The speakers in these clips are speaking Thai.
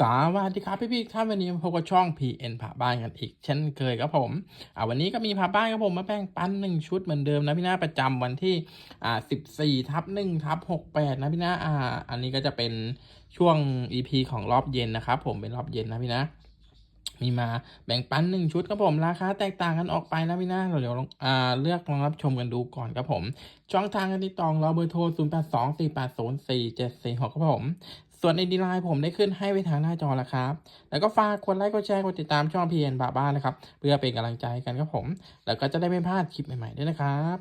สวัสดีครับพี่พี่ๆท่านวันนี้พบกับช่อง PN ผ่าบ้านกันอีก เช่นเคยครับผมอ่าวันนี้ก็มีผ่าบ้านครับผมมาแบ่งปันหนึ่งชุดเหมือนเดิมนะพี่น้าประจำวันที่อ่าสิบสี่ทับหนึ่งทับหกแปดนะพี่น้าอ่า อันนี้ก็จะเป็นช่วง EP ของรอบเย็นนะครับผมเป็นรอบเย็นนะพี่นะมีมาแบ่งปันหนึ่งชุดครับผมราคาแตกต่างกันออกไปนะพี่นะเราเดี๋ยวลองอ่าเลือกลองรับชมกันดูก่อนครับผม ช่องทางการติดต่อเราเบอร์โทร 0 8 2 4 8 0 4 7 4 6ครับผม ส่วนในดีไลน์ผมได้ขึ้นให้ไว้ทางหน้าจอแล้วครับ แล้วก็ฝากกดไลค์กดแชร์กดติดตามช่องพีเอ็นบาบ้านะครับ เพื่อเป็นกำลังใจกันครับผม แล้วก็จะได้ไม่พลาดคลิปใหม่ๆด้วยนะครับ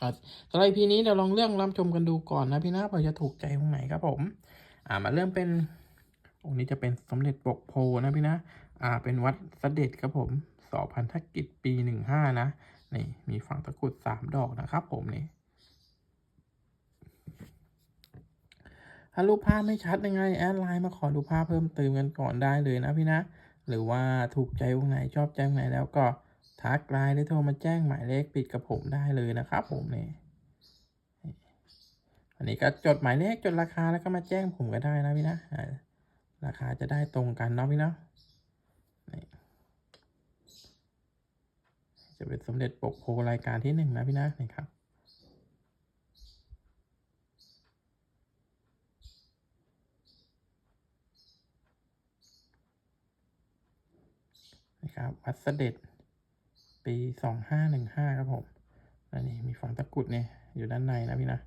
อ่าสำหรับ EP นี้เดี๋ยวลองเรื่องรับชมกันดูก่อนนะพี่นะเผื่อจะถูกใจตรงไหนครับผม อ่ามาเริ่มเป็นองค์นี้จะเป็นสมเด็จปกโพนะพี่นะ อ่า เป็นวัดเสด็จครับผมสอพันธกิจปีหนึ่งห้านะ นี่ มีฝั่งตะกุดสามดอกนะครับผมนี่ ถ้ารูปภาพไม่ชัดยังไงแอดไลน์มาขอดูภาพเพิ่มเติมกันก่อนได้เลยนะพี่นะ หรือว่าถูกใจตรงไหนชอบใจตรงไหนแล้วก็ทักไลน์หรือโทรมาแจ้งหมายเลขปิดกับผมได้เลยนะครับผมเนี่ยอันนี้ก็จดหมายเลขจดราคาแล้วก็มาแจ้งผมก็ได้นะพี่นะราคาจะได้ตรงกันเนาะพี่เนาะจะเป็นสมเด็จปกโพรายการที่หนึ่งนะพี่นะนี่ครับ นะครับ วัดเสด็จ ปีสองห้าหนึ่งห้าครับผมอันนี้มีฝังตะกรุดเนี่ยอยู่ด้านในนะพี่นะ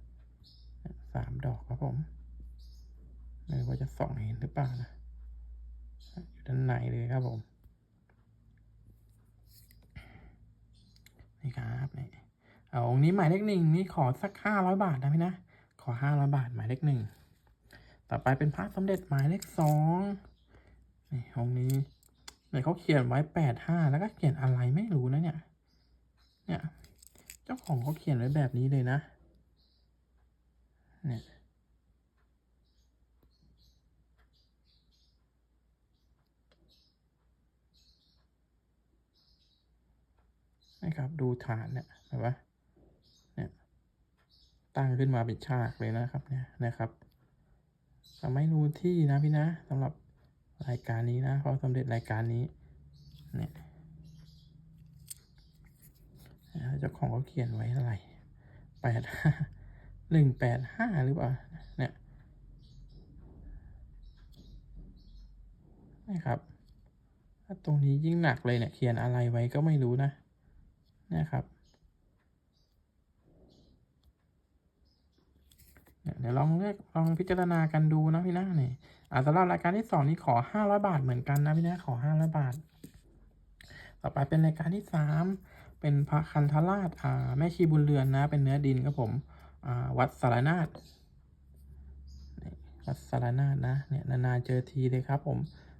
สามดอกครับผมไม่รู้ว่าจะส่องเห็นหรือเปล่านะ อยู่ด้านในเลยครับผม นี่ครับนี่เอาองค์นี้หมายเลขหนึ่งนี่ขอสักห้าร้อยบาทนะพี่นะ ขอห้าร้อยบาทหมายเลขหนึ่ง ต่อไปเป็นพระสมเด็จหมายเลขสองนี่องค์นี้ เนี่ยเขาเขียนไว้แปดห้าแล้วก็เขียนอะไรไม่รู้นะเนี่ย เนี่ย เจ้าของเขาเขียนไว้แบบนี้เลยนะ เนี่ยนะครับดูฐานเนี่ยเห็นปะเนี่ยตั้งขึ้นมาเป็นฉากเลยนะครับเนี่ยนะครับแต่ไม่รู้ที่นะพี่นะสำหรับ รายการนี้นะเพราะสำเร็จรายการนี้เนี่ยเจ้าของเขาเขียนไว้อะไรแปดห้าหนึ่งแปดห้าหรือเปล่าเนี่ยนะครับถ้าตรงนี้ยิ่งหนักเลยเนี่ยเขียนอะไรไว้ก็ไม่รู้นะนะครับเนี่ยเดี๋ยวลองเลือกลองพิจารณากันดูนะพี่นะนี่อ่า สำหรับรายการที่สองนี้ขอห้าร้อยบาทเหมือนกันนะพี่นะขอห้าร้อยบาท ต่อไปเป็นรายการที่สามเป็นพระคันธราชอ่าแม่ชีบุญเรือนนะ เป็นเนื้อดินครับผมอ่าวัดสารนาถนี่วัดสารนาถนะเนี่ยนานๆเจอทีเลยครับผม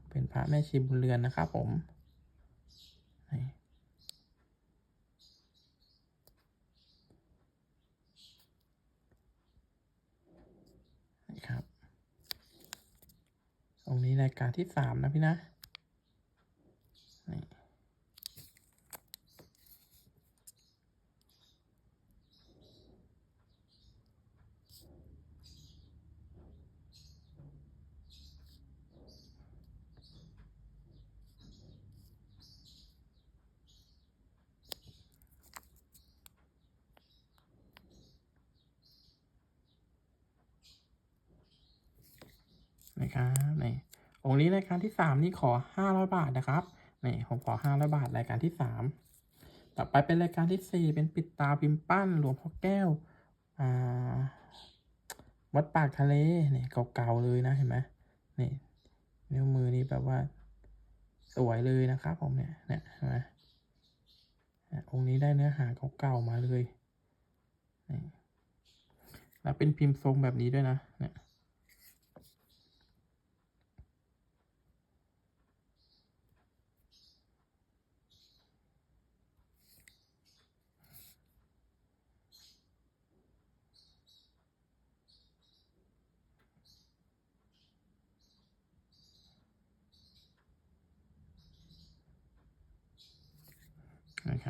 เป็นพระแม่ชีบุญเรือนนะครับผมนี่ครับ ตรงนี้รายการที่สามนะพี่นะนี่ นะครับนี่องค์นี้รายการที่สามนี่ขอห้าร้อยบาทนะครับนี่ผมขอห้าร้อยบาทรายการที่สามต่อไปเป็นรายการที่สี่เป็นปิดตาพิมพ์ปั้นหลวงพ่อแก้วอ่าวัดปากทะเลนี่เก่าๆเลยนะเห็นไหมนี่นิ้วมือนี่แบบว่าสวยเลยนะครับผมเนี่ยเนี่ยเห็นไหมองค์นี้ได้เนื้อหาเก่าๆมาเลยนี่แล้วเป็นพิมพ์ทรงแบบนี้ด้วยนะเนี่ย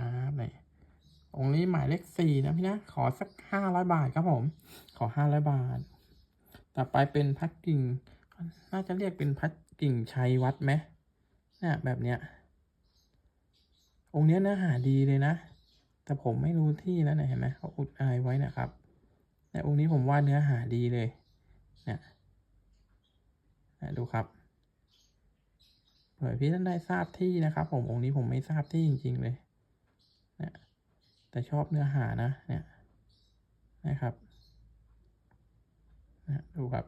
นะครับนี่องค์นี้หมายเลขสี่นะพี่นะ ขอสักห้าร้อยบาทครับผม ขอห้าร้อยบาท ต่อไปเป็นพักกิ่ง น่าจะเรียกเป็นพัดกิ่งชัยวัดไหมเนี่ยแบบเนี้ย องค์นี้เนื้อหาดีเลยนะ แต่ผมไม่รู้ที่แล้วเนี่ยเห็นไหมเขาอุดอายไว้นะครับแต่องค์นี้ผมว่าเนื้อหาดีเลยเนี่ยดูครับเผื่อพี่ท่านได้ทราบที่นะครับ ผมองค์นี้ผมไม่ทราบที่จริง ๆ เลย นี่ยแต่ชอบเนื้อหานะเนี่ยนะครับนะดูครับ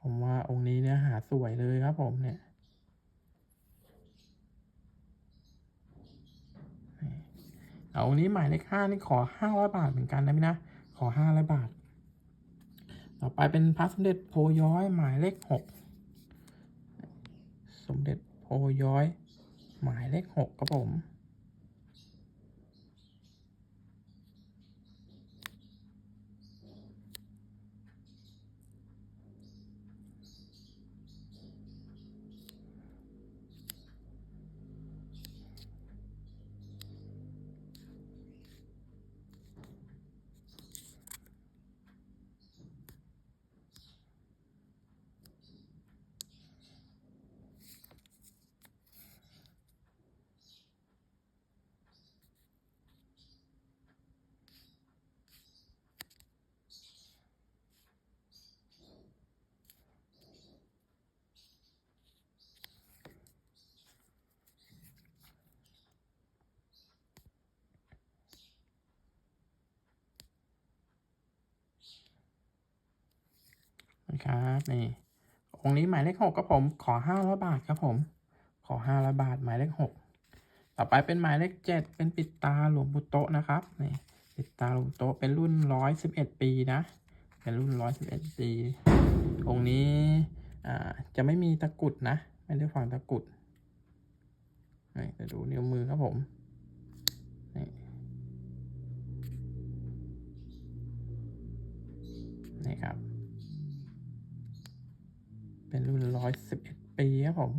ผมว่าองค์นี้เนื้อหาสวยเลยครับผมเนี่ยนี่เอาองค์นี้หมายเลขห้านี่ขอห้าร้อยบาทเหมือนกันนะพี่นะ ขอห้าร้อยบาท ต่อไปเป็นพระสมเด็จโพย้อยหมายเลขหก สมเด็จโพย้อย หมายเลขหกครับผม ครับนี่องค์นี้หมายเลขหกครับผมขอห้าร้อยบาทครับผม ขอห้าร้อยบาทหมายเลขหกต่อไปเป็นหมายเลขเจ็ดเป็นปิดตาหลวงปู่โตะนะครับนี่ปิดตาหลวงปู่โตะเป็นรุ่นร้อยสิบเอ็ดปีนะ เป็นรุ่นร้อยสิบเอ็ดปี องค์นี้อ่าจะไม่มีตะกุดนะ ไม่ได้ฝังตะกุดนี่จะดูนิ้วมือครับผมนี่นี่ครับ เป็นรุ่นร้อยสิบเอ็ดปีครับผม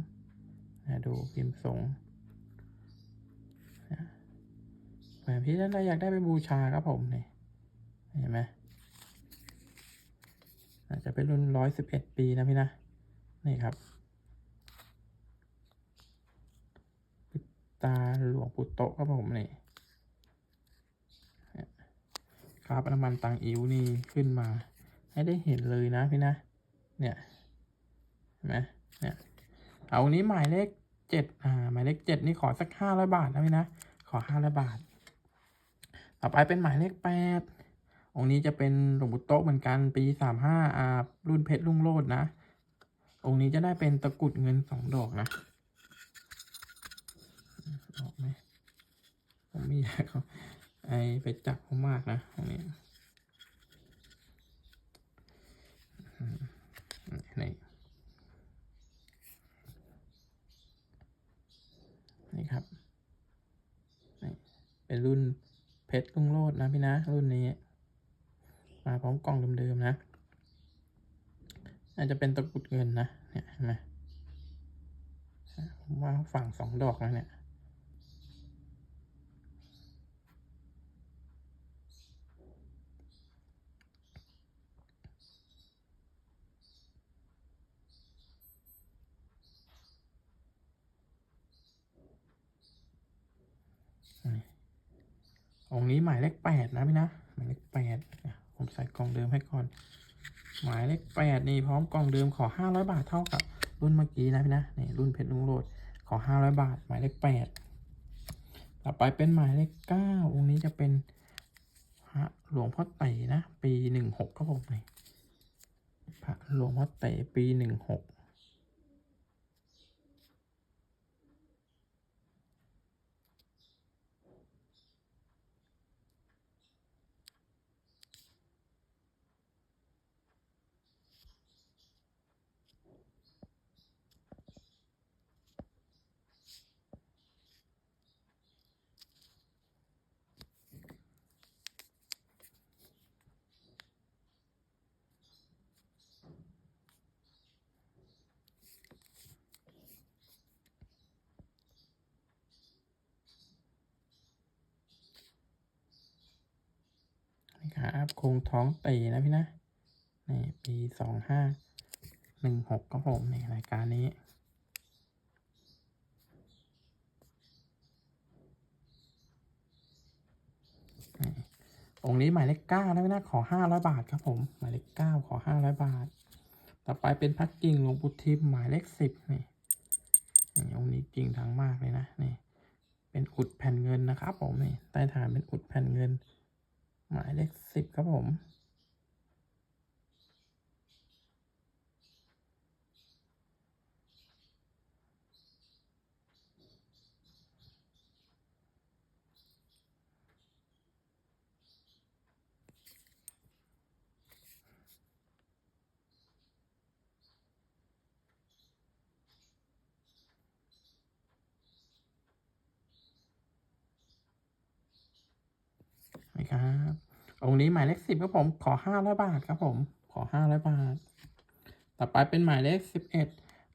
ดูพิมพ์ทรงนะเผื่อพี่ท่านใดอยากได้ไปบูชาครับผมนี่เห็นไหมอาจจะเป็นรุ่นร้อยสิบเอ็ดปีนะพี่นะ นี่ครับ ปิดตาหลวงปู่โตครับผมนี่ครับน้ำมันตังอิ๋วนี่ขึ้นมา ให้ได้เห็นเลยนะพี่นะ เนี่ย นไหมเนี่ยเอาอันนี้หมายเลขเจ็ดอ่าหมายเลขเจ็ดนี่ขอสักห้าร้อยบาทนะพี่นะ ขอห้าร้อยบาท ต่อไปเป็นหมายเลขแปดองค์นี้จะเป็นหลวงปู่โต๊ะเหมือนกันปีสามห้าอ่ารุ่นเพชรรุ่งโรจน์นะ องค์นี้จะได้เป็นตะกรุดเงินสองดอกนะออกไหมผมไม่อยากเอาไอไปจับเขามากนะองนี้อืมนี่ นี่ครับนี่ เป็นรุ่นเพชรลุงโลดนะพี่นะ รุ่นนี้ มาพร้อมกล่องเดิมๆนะอาจจะเป็นตะกุดเงินนะเนี่ยเห็นไหมผมว่าฝั่งสองดอกนะเนี่ย องนี้หมายเลขแปดนะพี่นะหมายเลขแปดผมใส่กล่องเดิมให้ก่อน หมายเลขแปดนี่พร้อมกล่องเดิมขอห้าร้อยบาทเท่ากับรุ่นเมื่อกี้นะพี่นะนี่รุ่นเพชรลุงโรดขอห้าร้อยบาท หมายเลขแปดต่อไปเป็นหมายเลขเก้าองค์นี้จะเป็นพระหลวงพ่อไต่นะ ปีหนึ่งหกครับผมนี่พระหลวงพ่อไต่ปีหนึ่งหก น นะ ครับโครงท้องตีนะพี่นะนี่ปีสองห้าหนึ่งหกครับผมในรายการนี้ องค์นี้หมายเลขเก้านะพี่นะขอห้าร้อยบาทครับผม หมายเลขเก้าขอห้าร้อยบาท ต่อไปเป็นพักกิ่งหลวงปู่ทิมหมายเลขสิบนี่นี่องค์นี้กิ่งทางมากเลยนะนี่เป็นอุดแผ่นเงินนะครับผมนี่ใต้ฐานเป็นอุดแผ่นเงิน หมายเลขสิบครับผม ครับ องค์นี้หมายเลขสิบครับผม ขอห้าร้อยบาทครับผม ขอห้าร้อยบาท ต่อไปเป็นหมายเลขสิบเอ็ด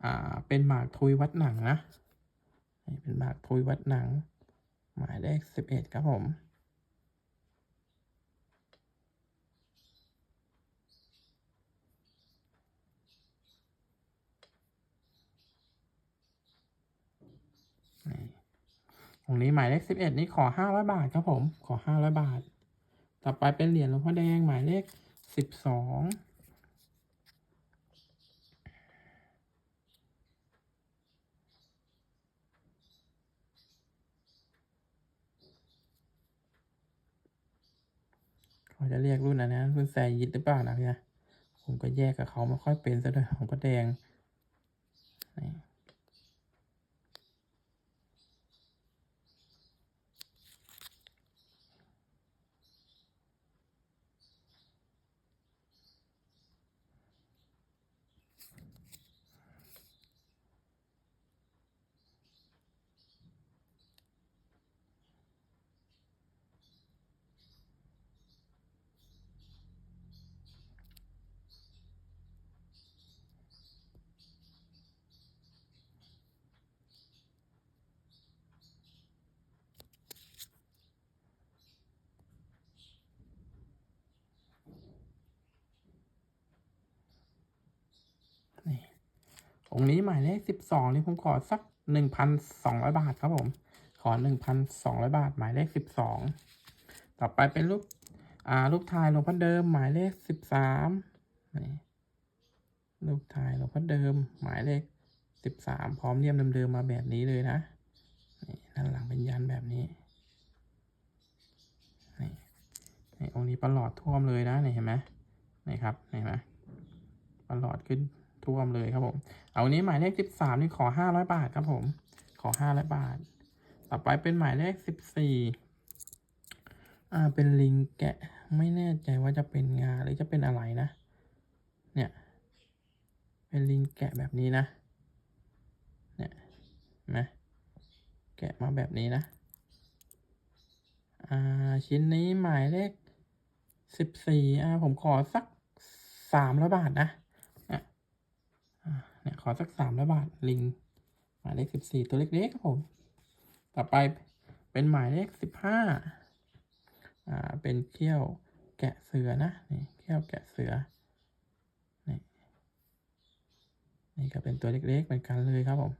อ่า เป็นหมากทุยวัดหนังนะ นี่เป็นหมากทุยวัดหนัง หมายเลขสิบเอ็ดครับผมองนี้หมายเลขสิบเอ็ดนี้ขอห้าร้อยบาทครับผม ขอห้าร้อยบาท ต่อไปเป็นเหรียญหลวงพ่อแดงหมายเลขสิบสองเขาจะเรียกรุ่นอันนั้นรุ่นแซยิดหรือเปล่านะพี่นะผมก็แยกกับเขาไม่ค่อยเป็นซะด้วยของพ่อแดงนี่นี่ องค์นี้หมายเลขสิบสองนี่ผมขอสักหนึ่งพันสองร้อยบาทครับผม ขอหนึ่งพันสองร้อยบาท หมายเลขสิบสองต่อไปเป็นรูปอ่ารูปถ่ายหลวงพ่อเดิม หมายเลขสิบสามนี่รูปถ่ายหลวงพ่อเดิม หมายเลขสิบสามพร้อมเลี่ยมเดิมๆมาแบบนี้เลยนะนี่ด้านหลังเป็นยันแบบนี้นี่นี่องค์นี้ประหลอดท่วมเลยนะนี่เห็นไหมนี่ครับนี่เห็นไหมประหลอดขึ้น ท่วมเลยครับผม เอาอันนี้หมายเลขสิบสามนี่ขอห้าร้อยบาทครับผม ขอห้าร้อยบาท ต่อไปเป็นหมายเลขสิบสี่อ่า เป็นลิงแกะ ไม่แน่ใจว่าจะเป็นงาหรือจะเป็นอะไรนะ เนี่ย เป็นลิงแกะแบบนี้นะ เนี่ยนไหมแกะมาแบบนี้นะ อ่า ชิ้นนี้หมายเลขสิบสี่อ่า ผมขอสักสามร้อยบาทนะ เนี่ยขอสักสามร้อยบาทลิง หมายเลขสิบสี่ตัวเล็กๆครับผม ต่อไปเป็นหมายเลขสิบห้าอ่าเป็นเขี้ยวแกะเสือนะนี่เขี้ยวแกะเสือนี่นี่ก็เป็นตัวเล็กๆเหมือนกันเลยครับผม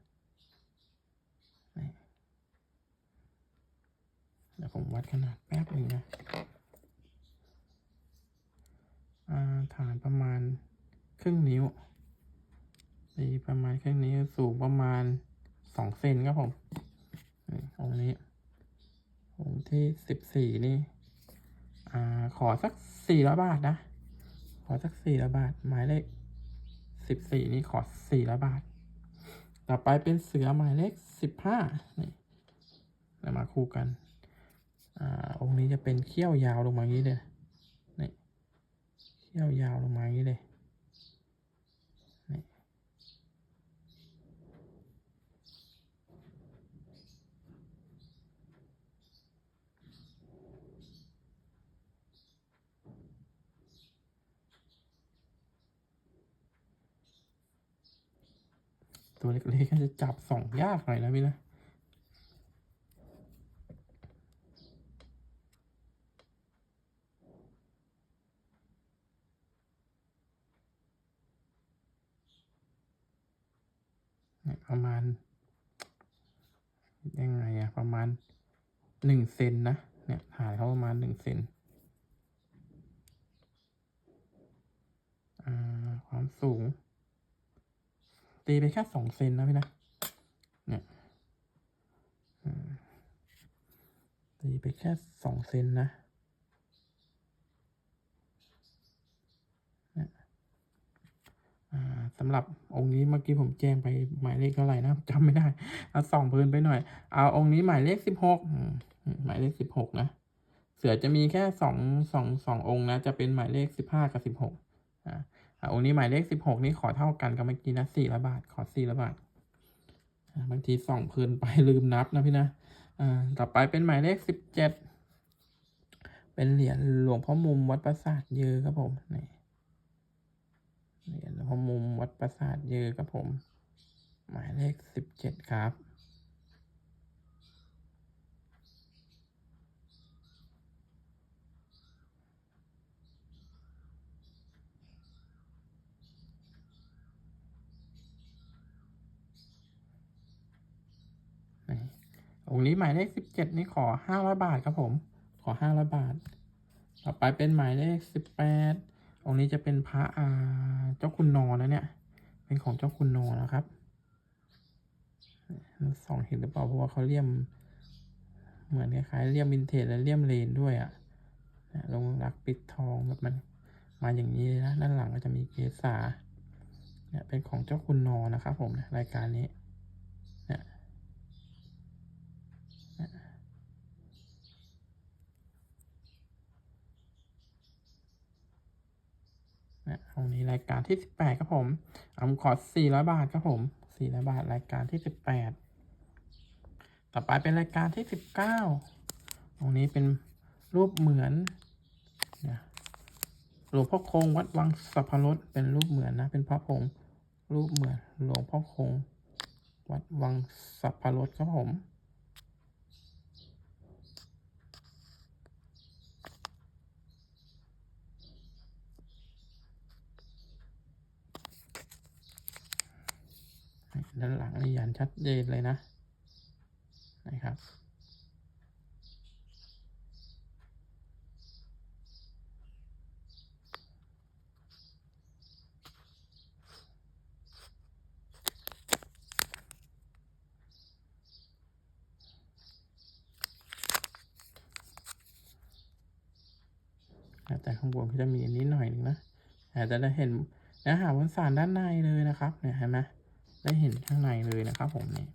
นี่เดี๋ยวผมวัดขนาดแป๊บหนึ่งนะฐานประมาณครึ่งนิ้ว มีประมาณแค่นิ้สูงประมาณสองเซนครับผมองนี้องที่สิบสี่นี่ อ่า ขอสักสี่ร้อยบาทนะ ขอสักสี่ร้อยบาท หมายเลขสิบสี่นี่ขอสี่ร้อยบาท ต่อไปเป็นเสือหมายเลขสิบห้านี่แล้วมาคู่กัน อ่า องค์นี้จะเป็นเขี้ยวยาวลงมาอย่างนี้เลยนี่เขี้ยวยาวลงมาอย่างนี้เลย ตัวเล็กๆก็จะจับส่องยากหน่อยนะพี่นะ ประมาณ ยังไงอะประมาณหนึ่งเซนนะ เนี่ยฐานเขาประมาณหนึ่งเซนอ่า ความสูง ตีไปแค่สองเซนนะพี่นะเนี่ยตีไปแค่สองเซนนะอ่าสำหรับองค์นี้เมื่อกี้ผมแจ้งไปหมายเลขเท่าไหร่นะจำไม่ได้เอาส่องพลินไปหน่อย เอาองค์นี้หมายเลขสิบหกหมายเลขสิบหกนะ เสือจะมีแค่สองสองสององค์นะ จะเป็นหมายเลขสิบห้ากับสิบหกอ่า อ่าองค์นี้หมายเลขสิบหกนี่ขอเท่ากันกับเมื่อกี้นะสี่ละบาท ขอสี่ละบาทบางทีส่องเพลินไปลืมนับนะพี่นะต่อไปเป็นหมายเลขสิบเจ็ดเป็นเหรียญหลวงพ่อมุมวัดปราสาทเยอครับผมนี่เหรียญหลวงพ่อมุมวัดปราสาทเยอครับผม หมายเลขสิบเจ็ดครับ นี่ องค์นี้หมายเลขสิบเจ็ดนี่ขอห้าร้อยบาทครับผม ขอห้าร้อยบาท ต่อไปเป็นหมายเลขสิบแปดองค์นี้จะเป็นพระอาเจ้าคุณนอนะเนี่ย เป็นของเจ้าคุณนอนะครับสองเห็นหรือเปล่าเพราะว่าเขาเลี่ยม เหมือนคล้ายๆเลี่ยมวินเทจและเลี่ยมเลนด้วยอะ่ะลงรักปิดทองแบบมันมาอย่างนี้เลยนะด้านหลังก็จะมีเกษาเนี่ยเป็นของเจ้าคุณนอนะครับผมรายการนี้ นะองนี้รายการที่สิบแปดครับผมผมขอสี่ร้อยบาทครับผมสี่ร้อยบาทรายการที่สิบแปดต่อไปเป็นรายการที่สิบเก้าองนี้เป็นรูปเหมือนนะหลวงพ่อคงวัดวังสัพพรสเป็นรูปเหมือนนะ เป็นพระผงรูปเหมือนหลวงพ่อคงวัดวังสัพพรสครับผม ด้านหลังนี่ยันชัดเจนเลยนะนะครับแต่ข้างบนก็จะมีอันนี้หน่อยหนึงนะอาจจะได้เห็นเนื้อหาบนสารด้านในเลยนะครับเนี่ยเห็นไหม ได้เห็นข้างในเลยนะครับผมนี่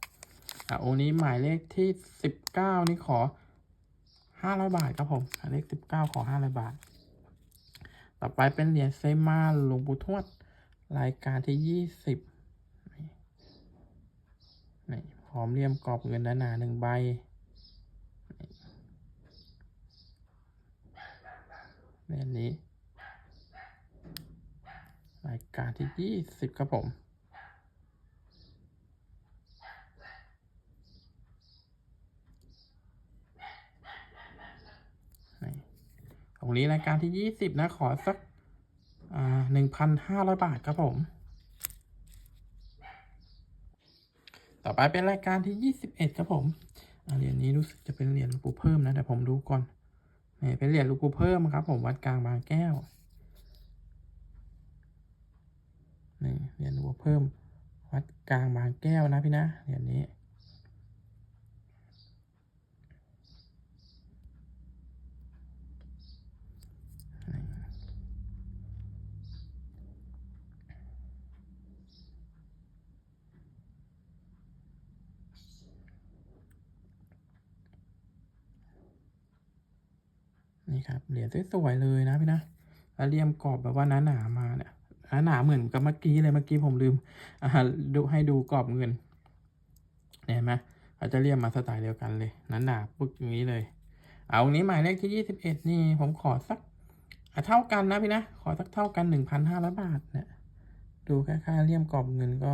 อะองค์นี้หมายเลขที่สิบเก้านี่ขอห้าร้อยบาทครับผมหมายเลขสิบเก้าขอห้าร้อยบาท ต่อไปเป็นเหรียญเซมาหลวงปู่ทวด รายการที่ยี่สิบนี่พร้อมเลี่ยมกรอบเงินหนาหนึ่งใบเหรียญนี้ รายการที่ยี่สิบครับผม ตรงนี้รายการที่ยี่สิบนะขอสักหนึ่งพันห้าร้อยบาทครับผม ต่อไปเป็นรายการที่ยี่สิบเอ็ดครับผมเหรียญนี้รู้สึกจะเป็นเหรียญลวงปู่เพิ่มนะแต่ผมดูก่อนนี่เป็นเหรียญลวงปู่เพิ่มครับ ผมวัดกลางบางแก้วนี่เหรียญลวงปู่เพิ่ม วัดกลางบางแก้วนะพี่นะเหรียญนี้ นี่ครับเหรียญสวยๆเลยนะพี่นะแล้วเลี่ยมกรอบแบบว่าหนาๆมาเนี่ยหนาเหมือนกับเมื่อกี้เลยเมื่อกี้ผมลืมอ่าดูให้ดูกรอบเงินเนี่ยเห็นไหมเขาจะเลี่ยมมาสไตล์เดียวกันเลยหนาปึ๊กอย่างนี้เลย เอาอันนี้หมายเลขที่ยี่สิบเอ็ดนี่ผมขอสักเท่ากันนะพี่นะ ขอสักเท่ากันหนึ่งพันห้าร้อยบาทเนี่ยดูค่าๆเลี่ยมกรอบเงินก็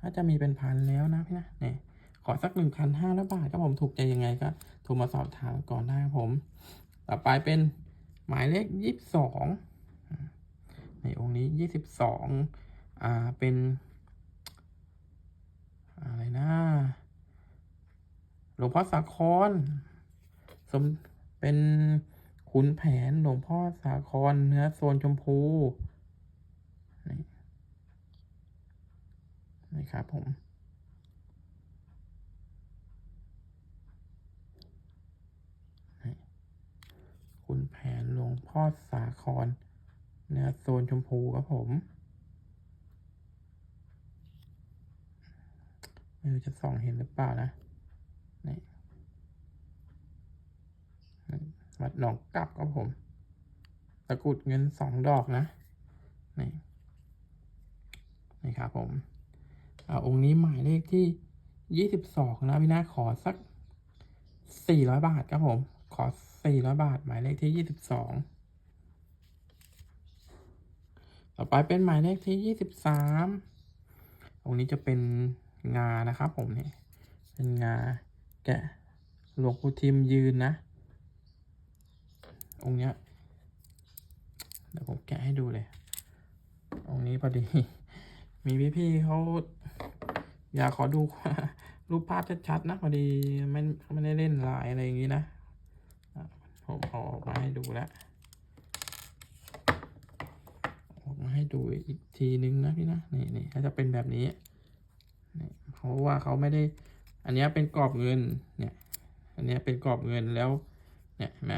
น่าจะมีเป็นพันแล้วนะพี่นะเนี่ยขอสักหนึ่งพันห้าร้อยบาทก็ผมถูกใจยังไงก็โทรมาสอบถามก่อนได้ผม ต่อไปเป็นหมายเลขยี่สิบสองในองค์นี้ยี่สิบสองอ่าเป็นหลวงพ่อสาครสมเป็นขุนแผนหลวงพ่อสาครเนื้อโซนชมพูนี่นี่ครับผม ขุนแผนหลวงพ่อสาครเนื้อโซนชมพูครับผม ไม่รู้จะส่องเห็นหรือเปล่านะ นี่ วัดหนองกลับครับผม ตะกรุดเงินสองดอกนะ นี่ นี่ครับผมอาองค์นี้หมายเลขที่ยี่สิบสองนะพี่นาขอสักสี่ร้อยบาทครับผม ขอสี่ร้อยบาท หมายเลขที่ยี่สิบสองต่อไปเป็นหมายเลขที่ยี่สิบสามองนี้จะเป็นงานะครับผมนี่เป็นงาแกะหลวงปู่ทิมยืนนะ องค์เนี้ยเดี๋ยวผมแกะให้ดูเลย องค์นี้พอดี มีพี่ๆเขาอยากขอดูรูปภาพชัดๆนะพอดีไม่ไม่ได้เล่นลายอะไรอย่างนี้นะ ผมเอาออกมาให้ดูแล้วออกมาให้ดูอีกทีนึงนะพี่นะนี่นี่จะเป็นแบบนี้นี่เพราะว่าเขาไม่ได้ อันนี้เป็นกรอบเงินเนี่ย อันนี้เป็นกรอบเงินแล้วเนี่ยเห็นไหม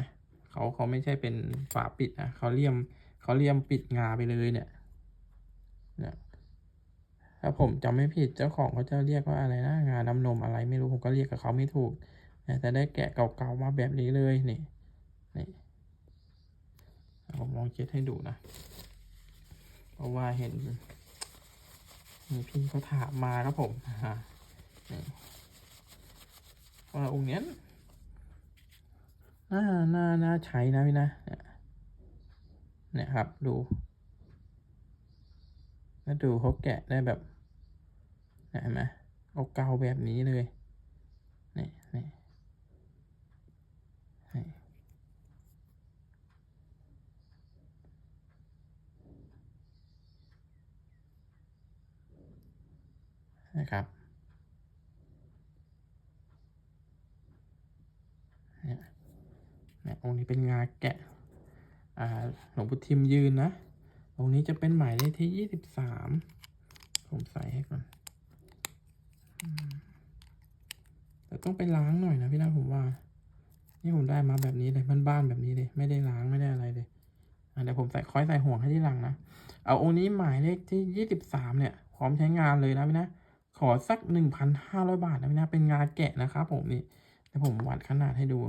เขาเขาไม่ใช่เป็นฝาปิดนะเขาเลี่ยมเขาเลี่ยมปิดงาไปเลยเนี่ยเนี่ยถ้าผมจำไม่ผิดเจ้าของเขาจะเรียกว่าอะไรนะงาน้ำนมอะไรไม่รู้ผมก็เรียกกับเขาไม่ถูกแต่ได้แกะเก่าๆมาแบบนี้เลยนี่ ผมลองเช็ดให้ดูนะ เพราะว่าเห็นมีพี่เขาถามมาครับผมอ่านี่ว่าองค์เนี้ยน่าน่าน่าใช้นะพี่นะเนี่ยครับดูแล้วดูเขาแกะได้แบบเห็นไหมเอาเกาแบบนี้เลยนี่นี่นี่ นะครับเนี่ยองค์นี้เป็นงาแกะอ่าหลวงปู่ทิมยืนนะตรงนี้จะเป็นหมายเลขที่ยี่สิบสามผมใส่ให้ก่อนแต่ต้องไปล้างหน่อยนะพี่นะผมว่า นี่ผมได้มาแบบนี้เลยบ้านๆแบบนี้เลย ไม่ได้ล้างไม่ได้อะไรเลยเดี๋ยวผมใส่คอยใส่ห่วงให้ที่หลังนะ เอาองค์นี้หมายเลขที่ยี่สิบสามเนี่ย พร้อมใช้งานเลยนะพี่นะ ขอสักหนึ่งพันห้าร้อยบาทนะพี่นะเป็นงานแกะนะครับผมนี่เดี๋ยวผมวัดขนาดให้ดู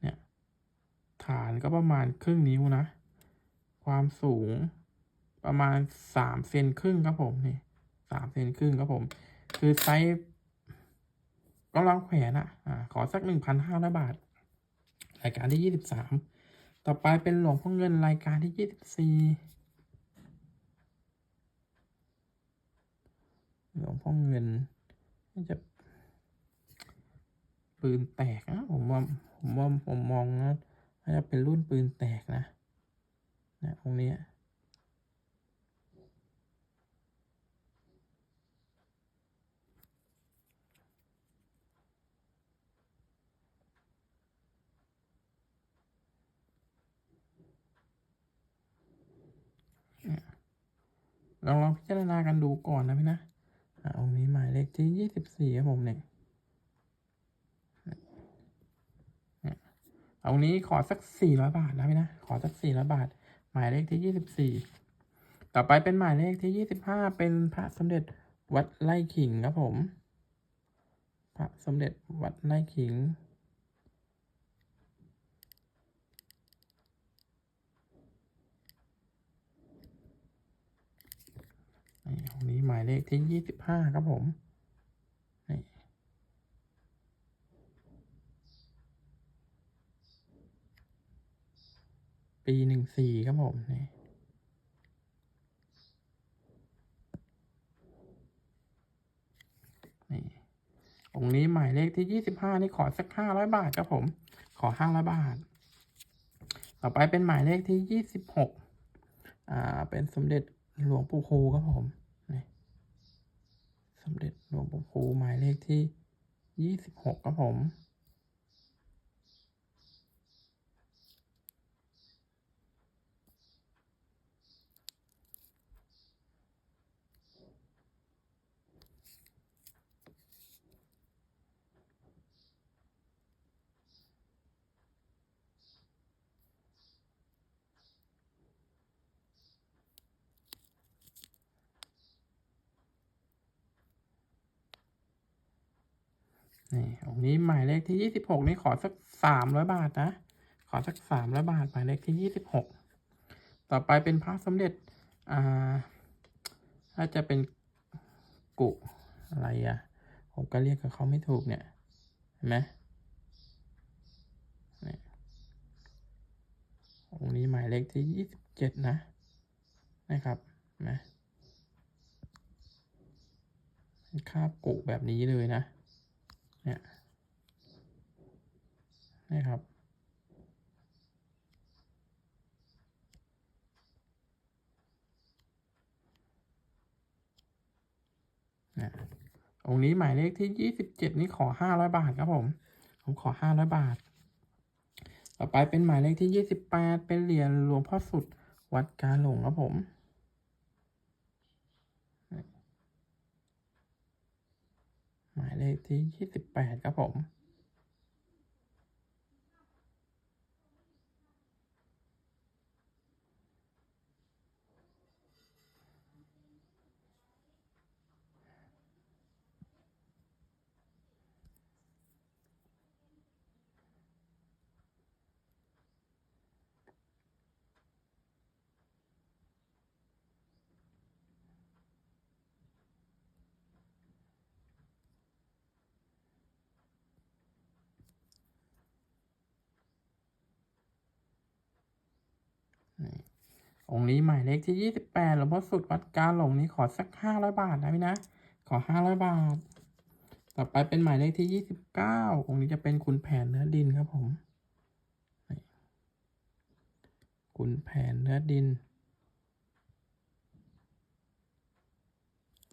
เนี่ย ฐานก็ประมาณครึ่งนิ้วนะ ความสูงประมาณสามเซนครึ่งครับผมนี่สามเซนครึ่งครับผม คือไซส์กำลังแขวนอะอ่าขอสักหนึ่งพันห้าร้อยบาท รายการที่ยี่สิบสามต่อไปเป็นหลวงพ่อเงินรายการที่ยี่สิบสี่ หลวงพ่อเงินน่าจะปืนแตกนะผมว่าผมว่าผมมองนะน่าจะเป็นรุ่นปืนแตกนะนะตรงนี้ลองลองพิจารณากันดูก่อนนะพี่นะ อ่าตรงนี้หมายเลขที่ยี่สิบสี่ครับผมเนี่ยเนี่ยเอาตรงนี้ขอสักสี่ร้อยบาทนะพี่นะ ขอสักสี่ร้อยบาท หมายเลขที่ยี่สิบสี่ต่อไปเป็นหมายเลขที่ยี่สิบห้าเป็นพระสมเด็จวัดไร่ขิงครับผม พระสมเด็จวัดไร่ขิง นี่ตรงนี้หมายเลขที่ยี่สิบห้าครับผมนี่ปีหนึ่งสี่ครับผมนี่นี่องค์นี้หมายเลขที่ยี่สิบห้านี่ขอสักห้าร้อยบาทครับผม ขอห้าร้อยบาท ต่อไปเป็นหมายเลขที่ยี่สิบหกอ่า เป็นสมเด็จหลวงปู่ครูครับผม สมเด็จหลวงปู่ภูหมายเลขที่ยี่สิบหกครับผม นี่องค์นี้หมายเลขที่ยี่สิบหกนี่ขอสักสามร้อยบาทนะ ขอสักสามร้อยบาทหมายเลขที่ยี่สิบหกต่อไปเป็นพระสมเด็จ อ่าถ้าจะเป็นกุอะไรอะ่ะ ผมก็เรียกกับเขาไม่ถูกเนี่ย เห็นไหมนี่องค์นี้หมายเลขที่ยี่สิบเจ็ดนะนะครับนไหมเป็นคาบกุแบบนี้เลยนะ เนี่ยนะครับนะองค์นี้หมายเลขที่ยี่สิบเจ็ดนี่ขอห้าร้อยบาทครับผม ผมขอห้าร้อยบาท ต่อไปเป็นหมายเลขที่ยี่สิบแปดเป็นเหรียญหลวงพ่อสุดวัดกาหลงครับผม หมายเลขที่ยี่สิบแปดครับผม องค์นี้หมายเลขที่ยี่สิบแปดหลวงพ่อสุดวัดกาหลงนี้ขอสักห้าร้อยบาทนะพี่นะ ขอห้าร้อยบาท ต่อไปเป็นหมายเลขที่ยี่สิบเก้าองค์นี้จะเป็นคุณแผนเนื้อดินครับผมคุณแผนเนื้อดิน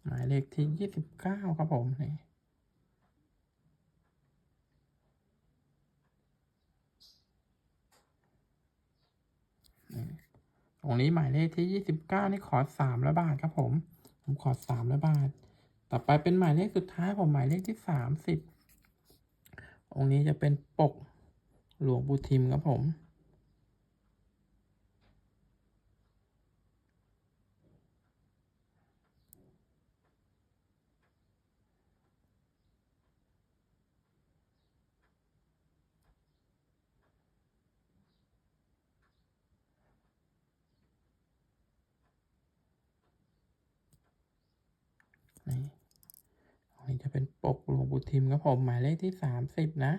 หมายเลขที่ยี่สิบเก้าครับผมนี่ องนี้หมายเลขที่ยี่สิบเก้านี่ขอสามร้อยบาทครับผม ผมขอสามร้อยบาท ต่อไปเป็นหมายเลขสุดท้ายผมหมายเลขที่สามสิบองค์นี้จะเป็นปกหลวงปู่ทิมครับผม จะเป็นปกหลวงปู่ทิมครับผมหมายเลขที่สามสิบนะ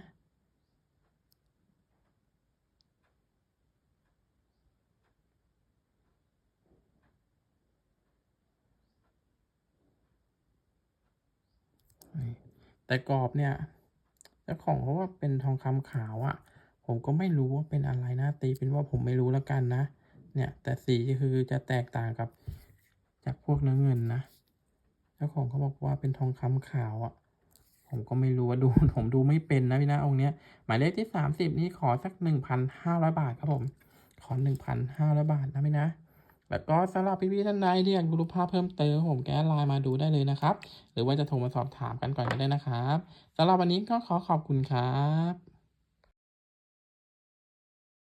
แต่กรอบเนี่ยเจ้าของเขาว่าเป็นทองคำขาวอะ่ะ ผมก็ไม่รู้ว่าเป็นอะไรนะ ตีเป็นว่าผมไม่รู้แล้วกันนะ เนี่ย แต่สีคือจะแตกต่างกับจากพวกเนื้อเงินนะ จ้าของเขาบอกว่าเป็นทองคำขาวอะ่ะ ผมก็ไม่รู้ว่าดูผมดูไม่เป็นนะพี่นะองค์เนี้ย หมายเลขที่สามสิบนี้ขอสักหนึ่งพันห้าร้อยบาทครับผม ขอหนึ่งพันห้าร้อยบาทนะพี่นะ แล้วก็สำหรับพี่ๆท่านใดที่อยากดูปภาพเพิ่มเติมผมแก้ไลน์มาดูได้เลยนะครับ หรือว่าจะโทรมาสอบถามกันก่อนก็ได้นะครับสำหรับวันนี้ก็ขอขอบคุณครับ